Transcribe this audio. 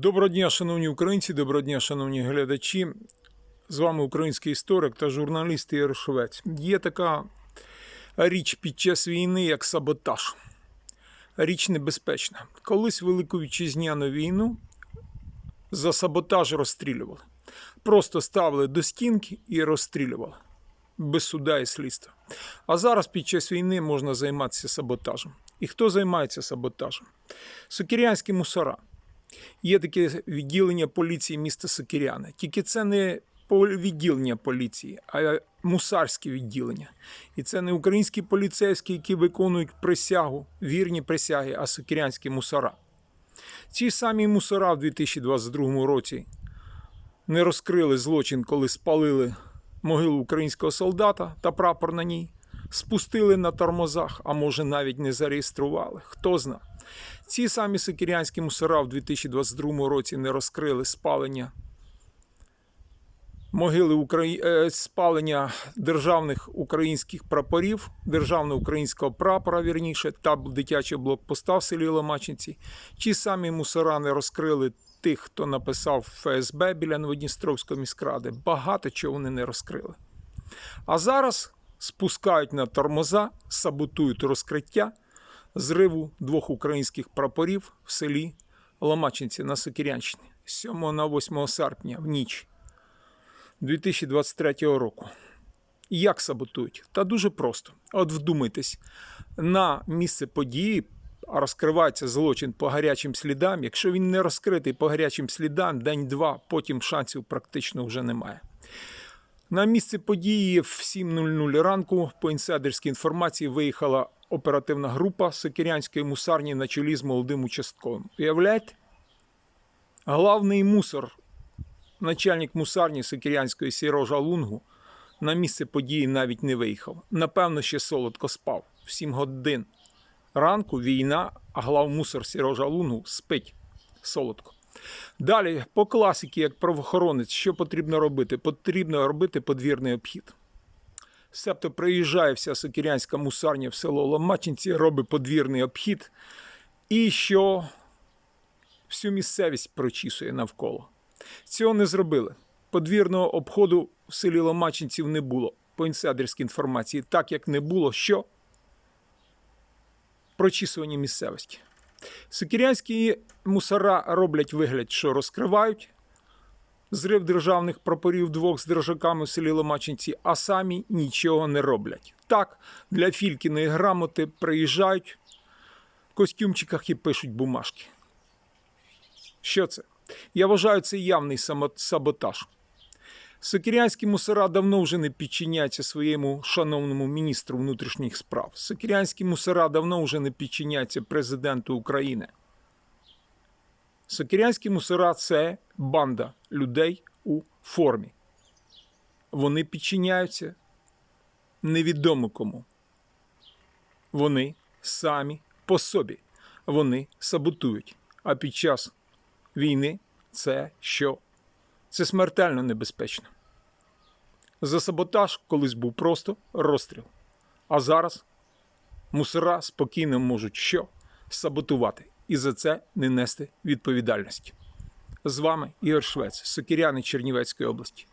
Доброго дня, шановні українці, доброго дня, шановні глядачі. З вами український історик та журналіст Ігор Швець. Є така річ під час війни, як саботаж. Річ небезпечна. Колись Велику Вітчизняну війну за саботаж розстрілювали. Просто ставили до стінки і розстрілювали. Без суда і слідства. А зараз під час війни можна займатися саботажем. І хто займається саботажем? Сокирянські мусора. Є таке відділення поліції міста Сокиряни. Тільки це не відділення поліції, а мусарське відділення. І це не українські поліцейські, які виконують присягу, вірні присяги, а сокирянські мусора. Ці самі мусора в 2022 році не розкрили злочин, коли спалили могилу українського солдата та прапор на ній, спустили на тормозах, а може навіть не зареєстрували. Хто зна. Ці самі сикірянські мусора в 2022 році не розкрили спалення могили Украї... е, спалення державних українських прапорів, державного українського прапора, вірніше, та дитячого блокпоста в селі Ломачинці. Ті самі мусора не розкрили тих, хто написав ФСБ біля Новодністровської міськради. Багато чого вони не розкрили. А зараз спускають на тормоза, саботують розкриття зриву двох українських прапорів в селі Ломачинці на Сокирянщині 7 на 8 серпня в ніч 2023 року. Як саботують? Та дуже просто. От вдумайтесь, на місце події розкривається злочин по гарячим слідам. Якщо він не розкритий по гарячим слідам, день-два, потім шансів практично вже немає. На місце події в 7.00 ранку по інсайдерській інформації виїхала оперативна група Сокирянської мусарні на чолі з молодим участковим. Уявляєте? Главний мусор, начальник мусарні Сокирянської Сірожа Лунгу, на місце події навіть не виїхав. Напевно, ще солодко спав. В 7 годин ранку війна, а главмусор Сірожа Лунгу спить солодко. Далі, по класіки, як правоохоронець, що потрібно робити? Потрібно робити подвірний обхід. Себто приїжджає вся сокирянська мусарня в село Ломачинці, робить подвірний обхід, і що всю місцевість прочісує навколо. Цього не зробили. Подвірного обходу в селі Ломачинців не було по інсайдерській інформації, так як не було що прочісування місцевості. Сокирянські мусора роблять вигляд, що розкривають зрив державних прапорів двох з держаками в селі Ломачинці, а самі нічого не роблять. Так, для Фількіної грамоти приїжджають в костюмчиках і пишуть бумажки. Що це? Я вважаю, це явний саботаж. Сокирянські мусора давно вже не підчиняються своєму шановному міністру внутрішніх справ. Сокирянські мусора давно вже не підчиняються президенту України. Сокирянські мусора це банда людей у формі. Вони підчиняються невідомо кому. Вони самі по собі. Вони саботують. А під час війни це що? Це смертельно небезпечно. За саботаж колись був просто розстріл. А зараз мусора спокійно можуть що? Саботувати і за це не нести відповідальності. З вами Ігор Швець, Сокіряни Чернівецької області.